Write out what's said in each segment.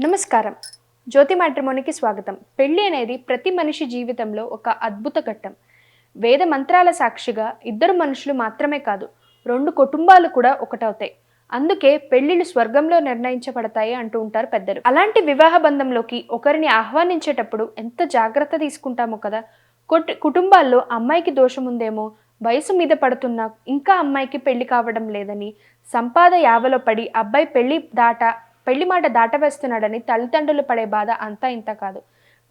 నమస్కారం. జ్యోతి మ్యాట్రిమోనికి స్వాగతం. పెళ్ళి అనేది ప్రతి మనిషి జీవితంలో ఒక అద్భుత ఘట్టం. వేద మంత్రాల సాక్షిగా ఇద్దరు మనుషులు మాత్రమే కాదు రెండు కుటుంబాలు కూడా ఒకటవుతాయి. అందుకే పెళ్ళిళ్ళు స్వర్గంలో నిర్ణయించబడతాయి అంటూ ఉంటారు పెద్దలు. అలాంటి వివాహ బంధంలోకి ఒకరిని ఆహ్వానించేటప్పుడు ఎంత జాగ్రత్త తీసుకుంటామో కదా! కుటుంబాల్లో అమ్మాయికి దోషం ఉందేమో వయసు మీద పడుతున్నా ఇంకా అమ్మాయికి పెళ్ళి కావడం లేదని సంపాద యావలో పడి అబ్బాయి పెళ్ళి దాట పెళ్ళి మాట దాటవేస్తున్నాడని తల్లిదండ్రులు పడే బాధ అంతా ఇంత కాదు.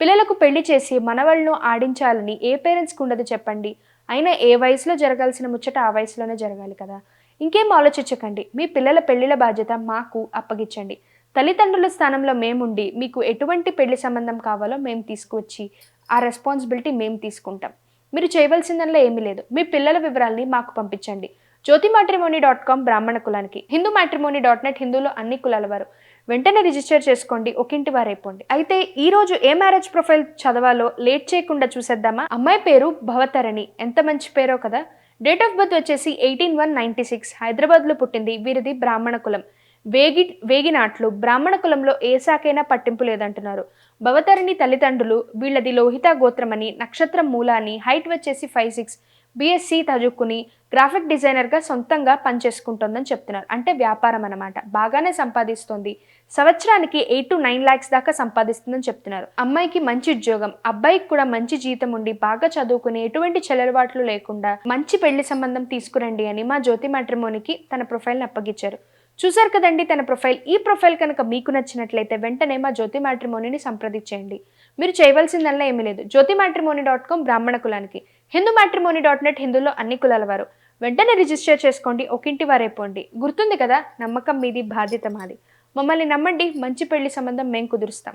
పిల్లలకు పెళ్ళి చేసి మనవళ్ళను ఆడించాలని ఏ పేరెంట్స్కి ఉండదు చెప్పండి. అయినా ఏ వయసులో జరగాల్సిన ముచ్చట ఆ వయసులోనే జరగాలి కదా. ఇంకేం ఆలోచించకండి. మీ పిల్లల పెళ్ళిల బాధ్యత మాకు అప్పగించండి. తల్లిదండ్రుల స్థానంలో మేముండి మీకు ఎటువంటి పెళ్ళి సంబంధం కావాలో మేము తీసుకువచ్చి ఆ రెస్పాన్సిబిలిటీ మేము తీసుకుంటాం. మీరు చేయవలసిందల్లా ఏమీ లేదు. మీ పిల్లల వివరాల్ని మాకు పంపించండి. జ్యోతి మ్యాట్రిమోనీ డాట్ కామ్ బ్రాహ్మణ కులానికి హిందూ మ్యాట్రిమోనీ డాట్ నెట్ హిందూలో అన్ని కులాల వారు. వెంటనే రిజిస్టర్ చేసుకోండి ఒకింటి వారైపోండి. అయితే ఈ రోజు ఏ మ్యారేజ్ ప్రొఫైల్ చదవాలో లేట్ చేయకుండా చూసేద్దామా? అమ్మాయి పేరు భవతరణి. ఎంత మంచి పేరో కదా? డేట్ ఆఫ్ బర్త్ వచ్చేసి ఎయిటీన్ వన్ నైన్టీ సిక్స్. హైదరాబాద్లో పుట్టింది వీరిది బ్రాహ్మణ కులం. వేగి వేగినాట్లు. బ్రాహ్మణ కులంలో ఏ శాఖైనా పట్టింపు లేదంటున్నారు. భవతరిణి తల్లిదండ్రులు వీళ్ళది లోహిత గోత్రమని నక్షత్రం మూలాని హైట్ వచ్చేసి ఫైవ్ సిక్స్. బీఎస్సీ చదువుకుని గ్రాఫిక్ డిజైనర్గా సొంతంగా పనిచేసుకుంటుందని చెప్తున్నారు. అంటే వ్యాపారం అన్నమాట. బాగానే సంపాదిస్తుంది. సంవత్సరానికి ఎయిట్ టు నైన్ ల్యాక్స్ దాకా సంపాదిస్తుందని చెప్తున్నారు. అమ్మాయికి మంచి ఉద్యోగం అబ్బాయికి కూడా మంచి జీతం ఉండి బాగా చదువుకుని ఎటువంటి చెలవాట్లు లేకుండా మంచి పెళ్ళి సంబంధం తీసుకురండి అని మా జ్యోతి మ్యాట్రిమోనికి తన ప్రొఫైల్ని అప్పగించారు. చూశారు కదండి తన ప్రొఫైల్? ఈ ప్రొఫైల్ కనుక మీకు నచ్చినట్లయితే వెంటనే మా జ్యోతి మ్యాట్రిమోనిని సంప్రదించండి మీరు చేయవలసిందల్లా ఏమీ లేదు. జ్యోతి మ్యాట్రిమోని డాట్ కామ్ బ్రాహ్మణ కులానికి. హిందూ మ్యాట్రిమోనీ డాట్ నెట్ హిందూలో అన్ని కులాల వారు. వెంటనే రిజిస్టర్ చేసుకోండి ఒకింటి వారైపోండి గుర్తుంది కదా నమ్మకం మీది బాధ్యత మాది. మమ్మల్ని నమ్మండి మంచి పెళ్ళి సంబంధం మేము కుదురుస్తాం.